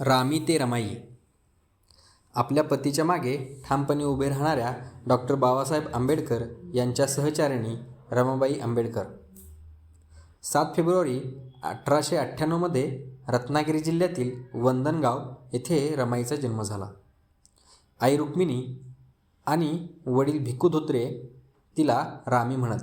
रामी ते रमाई. आपल्या पतीच्या मागे ठामपणे उभे राहणाऱ्या डॉक्टर बाबासाहेब आंबेडकर यांच्या सहचारिणी रमाबाई आंबेडकर. सात फेब्रुवारी अठराशे अठ्ठ्याण्णवमध्ये रत्नागिरी जिल्ह्यातील वंदनगाव येथे रमाईचा जन्म झाला. आई रुक्मिणी आणि वडील भिक्खू धोत्रे तिला रामी म्हणत.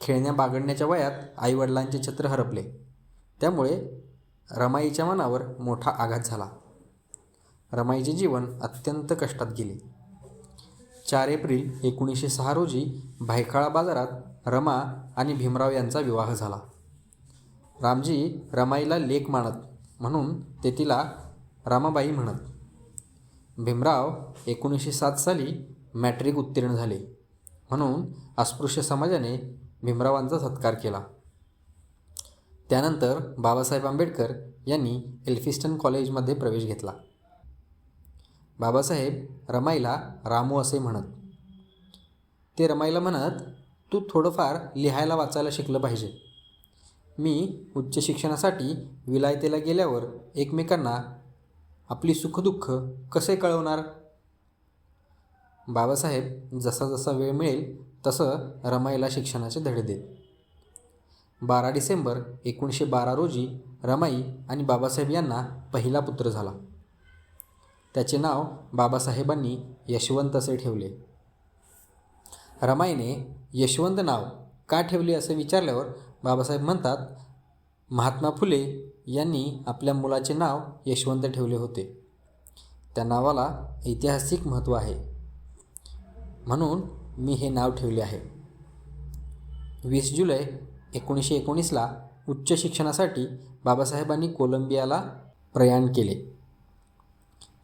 खेळण्या बागडण्याच्या वयात आईवडिलांचे छत्र हरपले. त्यामुळे रमाईच्या मनावर मोठा आघात झाला. रमाईचे जीवन अत्यंत कष्टात गेले. चार एप्रिल एकोणीसशे सहा रोजी भायखळा बाजारात रमा आणि भीमराव यांचा विवाह झाला. रामजी रमाईला लेख मानत म्हणून ते तिला रामाबाई म्हणत. भीमराव एकोणीसशे सात साली मॅट्रिक उत्तीर्ण झाले म्हणून अस्पृश्य समाजाने भीमरावांचा सत्कार केला. त्यानंतर बाबासाहेब आंबेडकर यांनी एल्फिस्टन कॉलेजमध्ये प्रवेश घेतला. बाबासाहेब रमाईला रामू असे म्हणत. ते रमाईला म्हणत तू थोडंफार लिहायला वाचायला शिकलं पाहिजे. मी उच्च शिक्षणासाठी विलायतेला गेल्यावर एकमेकांना आपली सुखदुःख कसे कळवणार? बाबासाहेब जसा जसा वेळ मिळेल तसं रमाईला शिक्षणाचे धडे देत. बारा डिसेंबर एकोणीसशे बारा रोजी रमाई आणि बाबासाहेब यांना पहिला पुत्र झाला. त्याचे नाव बाबासाहेबांनी यशवंत असे ठेवले. रमाईने यशवंत नाव का ठेवले असे विचारल्यावर बाबासाहेब म्हणतात महात्मा फुले यांनी आपल्या मुलाचे नाव यशवंत ठेवले होते. त्या नावाला ऐतिहासिक महत्त्व आहे. म्हणून मी हे नाव ठेवले आहे. वीस जुलै एकोणीसशे एकोणीसला उच्च शिक्षणासाठी बाबासाहेबांनी कोलंबियाला प्रयाण केले.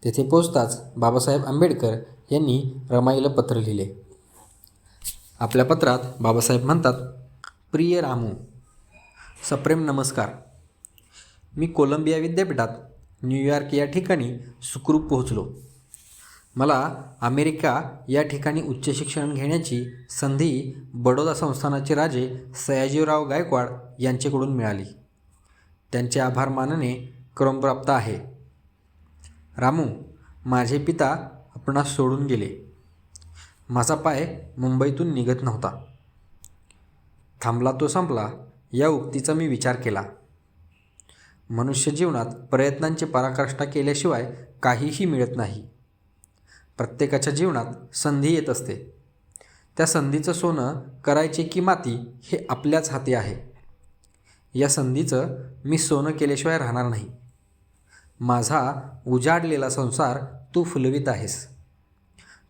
तेथे पोचताच बाबासाहेब आंबेडकर यांनी रमाईला पत्र लिहिले. आपल्या पत्रात बाबासाहेब म्हणतात प्रिय रामू सप्रेम नमस्कार. मी कोलंबिया विद्यापीठात न्यूयॉर्क या ठिकाणी सुखरूप पोहोचलो. मला अमेरिका या ठिकाणी उच्च शिक्षण घेण्याची संधी बडोदा संस्थानाचे राजे सयाजीराव गायकवाड यांच्याकडून मिळाली. त्यांचे आभार मानणे क्रमप्राप्त आहे. रामू माझे पिता आपणास सोडून गेले. माझा पाय मुंबईतून निघत नव्हता. थांबला तो संपला या उक्तीचा मी विचार केला. मनुष्य जीवनात प्रयत्नांची पराकाष्ठा केल्याशिवाय काहीही मिळत नाही. प्रत्येकाच्या जीवनात संधी येत असते. त्या संधीचं सोनं करायचे की माती हे आपल्याच हाती आहे. या संधीचं मी सोनं केल्याशिवाय राहणार नाही. माझा उजाडलेला संसार तू फुलवीत आहेस.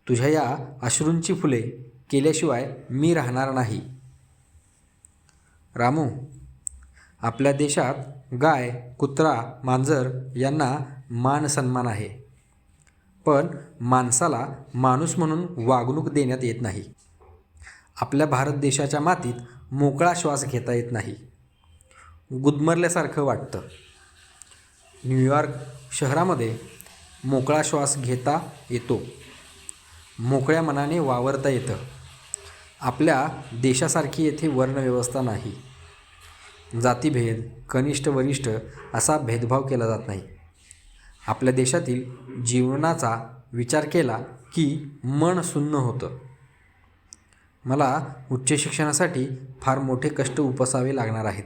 तुझ्या या अश्रूंची फुले केल्याशिवाय मी राहणार नाही. रामू आपल्या देशात गाय कुत्रा मांजर यांना मान सन्मान आहे. पण माणसाला माणूस म्हणून वागणूक देण्यात येत नाही. आपल्या भारत देशाच्या मातीत मोकळा श्वास घेता येत नाही. गुदमरल्यासारखं वाटतं. न्यूयॉर्क शहरामध्ये मोकळा श्वास घेता येतो. मोकळ्या मनाने वावरता येतं. आपल्या देशासारखी येथे वर्णव्यवस्था नाही. जातीभेद कनिष्ठ वरिष्ठ असा भेदभाव केला जात नाही. आपल्या देशातील जीवनाचा विचार केला की मन सुन्न होतं. मला उच्च शिक्षणासाठी फार मोठे कष्ट उपसावे लागणार आहेत.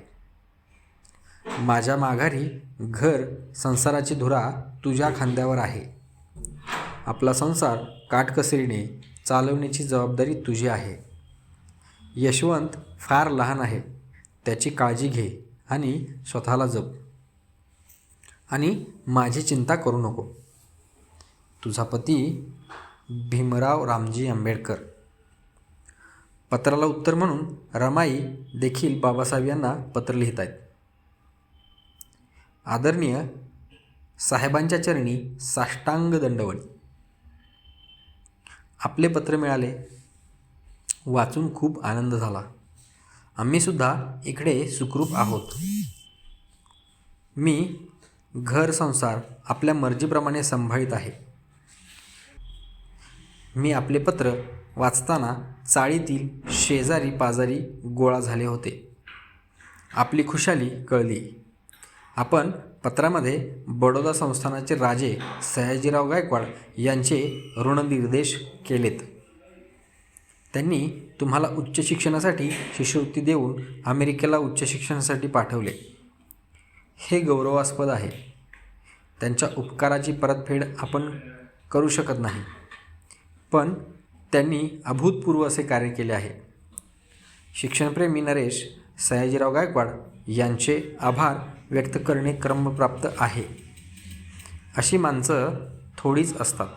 माझ्या माघारी घर संसाराची धुरा तुझ्या खांद्यावर आहे. आपला संसार काटकसरीने चालवण्याची जबाबदारी तुझी आहे. यशवंत फार लहान आहे. त्याची काळजी घे आणि स्वतःला जप. आणि माझी चिंता करू नको. तुझा पती भीमराव रामजी आंबेडकर. पत्राला उत्तर म्हणून रमाई देखील बाबासाहेब यांना पत्र लिहित आहेत आदरणीय साहेबांच्या चरणी साष्टांग दंडवणी आपले पत्र मिळाले. वाचून खूप आनंद झाला. आम्हीसुद्धा इकडे सुखरूप आहोत. मी घर संसार आपल्या मर्जीप्रमाणे सांभाळीत आहे. मी आपले पत्र वाचताना चाळीतील शेजारी पाजारी गोळा झाले होते. आपली खुशाली कळली. आपण पत्रामध्ये बडोदा संस्थानाचे राजे सयाजीराव गायकवाड यांचे ऋणनिर्देश केलेत. त्यांनी तुम्हाला उच्च शिक्षणासाठी शिष्यवृत्ती देऊन अमेरिकेला उच्च शिक्षणासाठी पाठवले. हे गौरवास्पद आहे. त्यांच्या उपकाराची परतफेड आपण करू शकत नाही. पण त्यांनी अभूतपूर्व असे कार्य केले आहे. शिक्षणप्रेमी नरेश सयाजीराव गायकवाड यांचे आभार व्यक्त करणे क्रमप्राप्त आहे. अशी माणसं थोडीच असतात.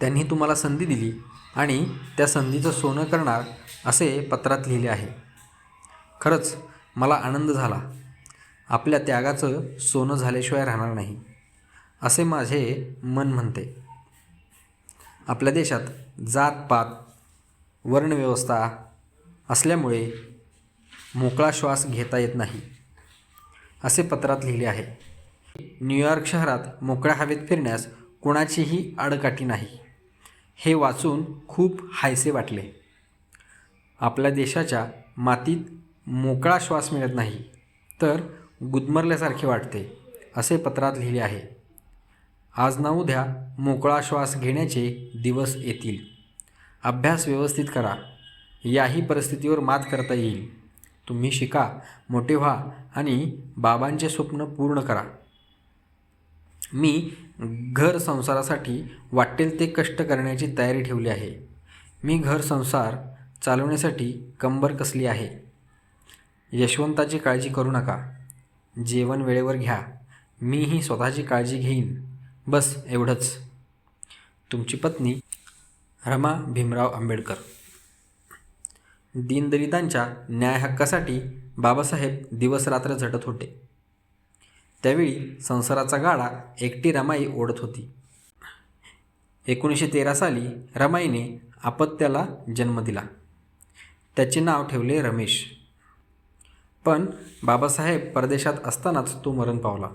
त्यांनी तुम्हाला संधी दिली आणि त्या संधीचं सोनं करणार असे पत्रात लिहिले आहे. खरंच मला आनंद झाला. आपल्या त्यागाचं सोनं झाल्याशिवाय राहणार नाही असे माझे मन म्हणते. आपल्या देशात जातपात वर्णव्यवस्था असल्यामुळे मोकळा श्वास घेता येत नाही असे पत्रात लिहिले आहे. न्यूयॉर्क शहरात मोकळ्या हवेत फिरण्यास कोणाचीही आडकाठी नाही हे वाचून खूप हायसे वाटले. आपल्या देशाच्या मातीत मोकळा श्वास मिळत नाही तर गुदमरल्यासारखे वाटते असे पत्रात लिहिले आहे. आज ना उद्या मोकळा श्वास घेण्याचे दिवस येतील. अभ्यास व्यवस्थित करा. याही परिस्थितीवर मात करता येईल. तुम्ही शिका मोठे व्हा आणि बाबांचे स्वप्न पूर्ण करा. मी घर संसारासाठी वाटेल ते कष्ट करण्याची तयारी ठेवली आहे. मी घर संसार चालवण्यासाठी कंबर कसली आहे? यशवंताची काळजी करू नका. जेवण वेळेवर घ्या. मीही स्वतःची काळजी घेईन. बस एवढंच. तुमची पत्नी रमा भीमराव आंबेडकर. दीनदलितांच्या न्याय हक्कासाठी बाबासाहेब दिवसरात्र झटत होते. त्यावेळी संसाराचा गाडा एकटी रमाई ओढत होती. एकोणीसशे तेरा साली रमाईने आपत्याला जन्म दिला. त्याचे नाव ठेवले रमेश. पण बाबासाहेब परदेशात असतानाच तो मरण पावला.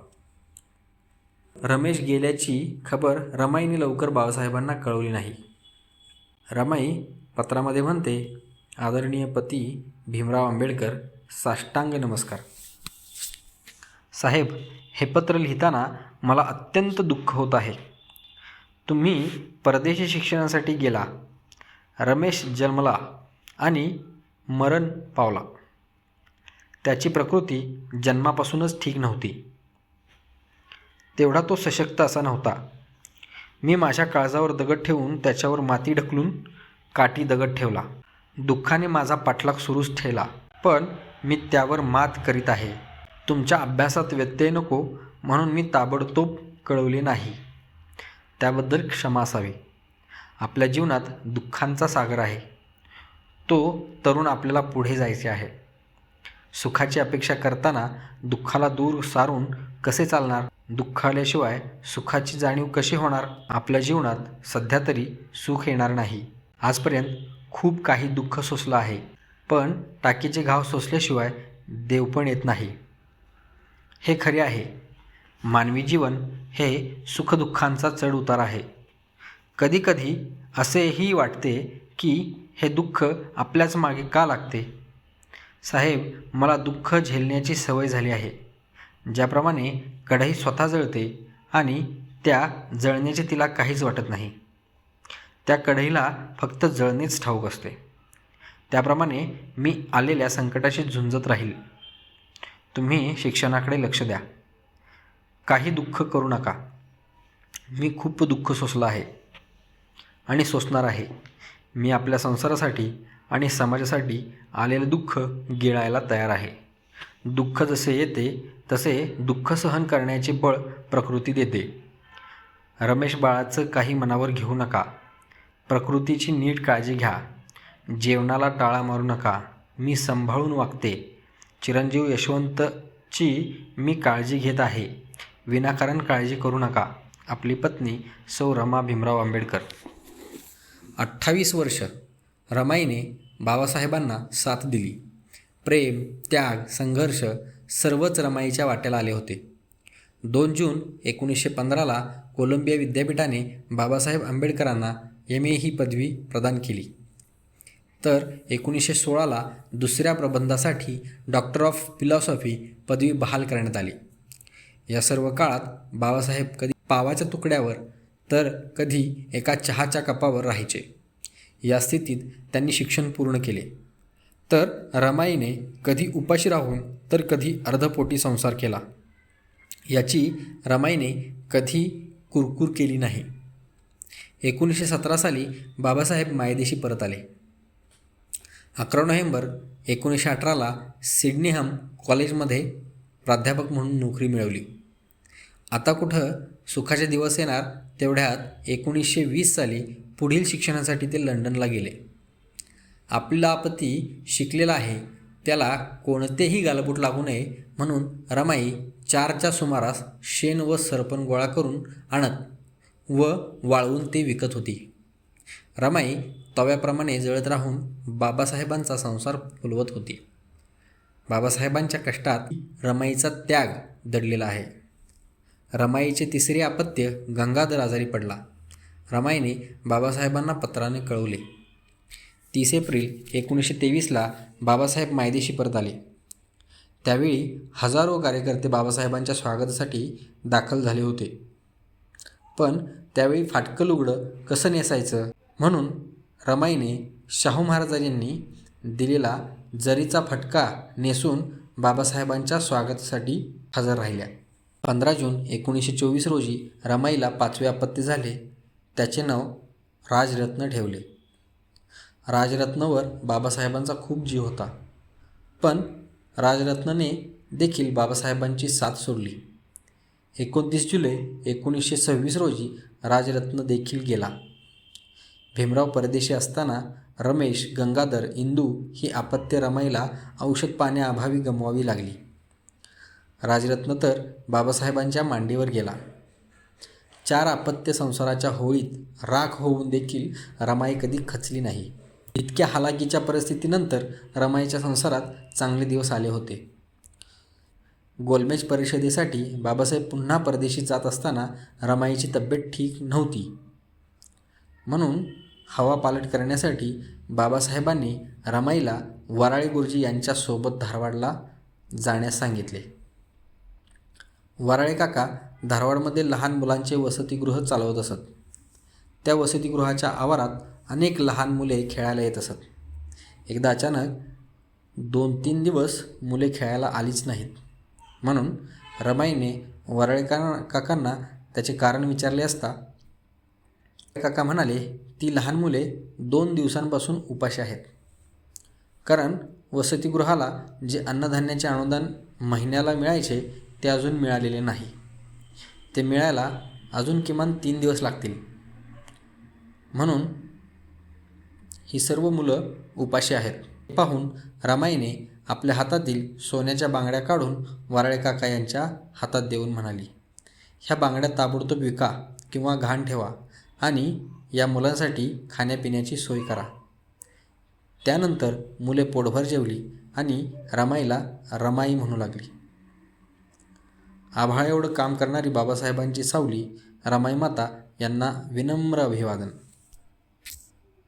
रमेश गेल्याची खबर रमाईने लवकर बाबासाहेबांना कळवली नाही. रमाई पत्रामध्ये म्हणते आदरणीय पती भीमराव आंबेडकर साष्टांग नमस्कार. साहेब हे पत्र लिहिताना मला अत्यंत दुःख होत आहे. तुम्ही परदेशी शिक्षणासाठी गेला. रमेश जन्मला आणि मरण पावला. त्याची प्रकृती जन्मापासूनच ठीक नव्हती. तेवढा तो सशक्त असा नव्हता. मी माझ्या काळजावर दगड ठेवून त्याच्यावर माती ढकलून काठी दगड ठेवला. दुःखाने माझा पाठलाग सुरूच ठेवला. पण मी त्यावर मात करीत आहे. तुमच्या अभ्यासात व्यत्यय नको म्हणून मी ताबडतोब कळवले नाही. त्याबद्दल क्षमा असावी. आपल्या जीवनात दुःखांचा सागर आहे. तो तरुण आपल्याला पुढे जायचे आहे. सुखाची अपेक्षा करताना दुःखाला दूर सारून कसे चालणार? दुःख आल्याशिवाय सुखाची जाणीव कशी होणार? आपल्या जीवनात सध्या तरी सुख येणार नाही. आजपर्यंत खूप काही दुःख सोसलं आहे. पण टाकीचे घाव सोसल्याशिवाय देव पण येत नाही. हे खरे आहे. मानवी जीवन हे सुखदुःखांचा चढ उतार आहे. कधीकधी असेही वाटते की हे दुःख आपल्याच मागे का लागते? साहेब मला दुःख झेलण्याची सवय झाली आहे. ज्याप्रमाणे कढई स्वतः जळते आणि त्या जळण्याचे तिला काहीच वाटत नाही. त्या कढईला फक्त जळणेच ठाऊक असते. त्याप्रमाणे मी आलेल्या संकटाशी झुंजत राहील. तुम्ही शिक्षणाकडे लक्ष द्या. काही दुःख करू नका. मी खूप दुःख सोसलं आहे. आणि सोसणार आहे. मी आपल्या संसारासाठी आणि समाजासाठी आलेलं दुःख गिळायला तयार आहे. दुःख जसे येते तसे दुःख सहन करण्याचे बळ प्रकृती देते. रमेश बाळाचं काही मनावर घेऊ नका. प्रकृतीची नीट काळजी घ्या. जेवणाला टाळा मारू नका. मी सांभाळून वागते. चिरंजीव यशवंतची मी काळजी घेत आहे. विनाकारण काळजी करू नका. आपली पत्नी सौ रमा भीमराव आंबेडकर. अठ्ठावीस वर्ष. रमाईने बाबासाहेबांना साथ दिली. प्रेम त्याग संघर्ष सर्वच रमाईच्या वाट्याला आले होते. दोन जून एकोणीसशे पंधराला कोलंबिया विद्यापीठाने बाबासाहेब आंबेडकरांना एम ए ही पदवी प्रदान केली. तर एकोणीसशे सोळाला दुसऱ्या प्रबंधासाठी डॉक्टर ऑफ फिलॉसॉफी पदवी बहाल करण्यात आली. या सर्व काळात बाबासाहेब कधी पावाच्या तुकड्यावर तर कधी एका चहाच्या कपावर राहायचे. या स्थितीत त्यांनी शिक्षण पूर्ण केले. तर रमाईने कधी उपाशी राहून तर कधी अर्धपोटी संसार केला. याची रमाईने कधी कुरकुर केली नाही. एकोणीसशे सतरा साली बाबासाहेब मायदेशी परत आले. अकरा नोव्हेंबर एकोणीसशे अठराला सिडनीहम कॉलेजमध्ये प्राध्यापक म्हणून नोकरी मिळवली. आता कुठं सुखाचे दिवस येणार तेवढ्यात एकोणीसशे वीस साली पुढील शिक्षणासाठी ते लंडनला गेले. आपला आपत्ती शिकलेला आहे. त्याला कोणतेही गालबोट लागू नये म्हणून रमाई चारच्या सुमारास शेण व सरपण गोळा करून आणत व वाळवून ते विकत होती. रमाई तव्याप्रमाणे जळत राहून बाबासाहेबांचा संसार फुलवत होती. बाबासाहेबांच्या कष्टात रमाईचा त्याग दडलेला आहे. रमाईचे तिसरे अपत्य गंगाधर आजारी पडला. रमाईने बाबासाहेबांना पत्राने कळवले. तीस एप्रिल एकोणीसशे तेवीसला बाबासाहेब मायदेशी परत आले. त्यावेळी हजारो कार्यकर्ते बाबासाहेबांच्या स्वागतासाठी दाखल झाले होते. पण त्यावेळी फाटकं लुगडं कसं नेसायचं? म्हणून रमाईने शाहू महाराजांनी दिलेला जरीचा फटका नेसून बाबासाहेबांच्या स्वागतासाठी हजर राहिल्या. पंधरा जून एकोणीसशे चोवीस रोजी रमाईला पाचवे आपत्ती झाले. त्याचे नाव राजरत्न ठेवले. राजरत्नवर बाबासाहेबांचा खूप जीव होता. पण राजरत्नने देखील बाबासाहेबांची साथ सोडली. एकोणतीस जुलै एकोणीसशे सव्वीस रोजी राजरत्न देखील गेला. भीमराव परदेशी असताना रमेश गंगाधर इंदू ही आपत्य रमाईला औषध पाण्याअभावी गमवावी लागली. राजरत्न तर बाबासाहेबांच्या मांडीवर गेला. चार अपत्य संसाराच्या होळीत राख होऊन देखील रमाई कधी खचली नाही. इतक्या हालाकीच्या परिस्थितीनंतर रमाईच्या संसारात चांगले दिवस आले होते. गोलमेज परिषदेसाठी बाबासाहेब पुन्हा परदेशी जात असताना रमाईची तब्येत ठीक नव्हती. म्हणून हवा पालट करण्यासाठी बाबासाहेबांनी रमाईला वराळे गुरुजी यांच्यासोबत धारवाडला जाण्यास सांगितले. वराळे काका धारवाडमध्ये लहान मुलांचे वसतिगृह चालवत असत. त्या वसतिगृहाच्या आवारात अनेक लहान मुले खेळायला येत असत. एकदा अचानक दोन तीन दिवस मुले खेळायला आलीच नाहीत. म्हणून रमाईने वराळे काकांना त्याचे कारण विचारले असता काका म्हणाले ती लहान मुले दोन दिवसांपासून उपाशी आहेत. कारण वसतिगृहाला जे अन्नधान्याचे अनुदान महिन्याला मिळायचे ते अजून मिळालेले नाही. ते मिळायला अजून किमान तीन दिवस लागतील. म्हणून ही सर्व मुलं उपाशी आहेत. पाहून रमाईने आपल्या हातातील सोन्याच्या बांगड्या काढून वराळे काका यांच्या हातात देऊन म्हणाली ह्या बांगड्या ताबडतोब विका किंवा घाण ठेवा आणि या मुलांसाठी खाण्यापिण्याची सोय करा. त्यानंतर मुले पोटभर जेवली आणि रमाईला रमाई म्हणू लागली. आभाळ एवढं काम करणारी बाबासाहेबांची सावली रमाई माता यांना विनम्र अभिवादन.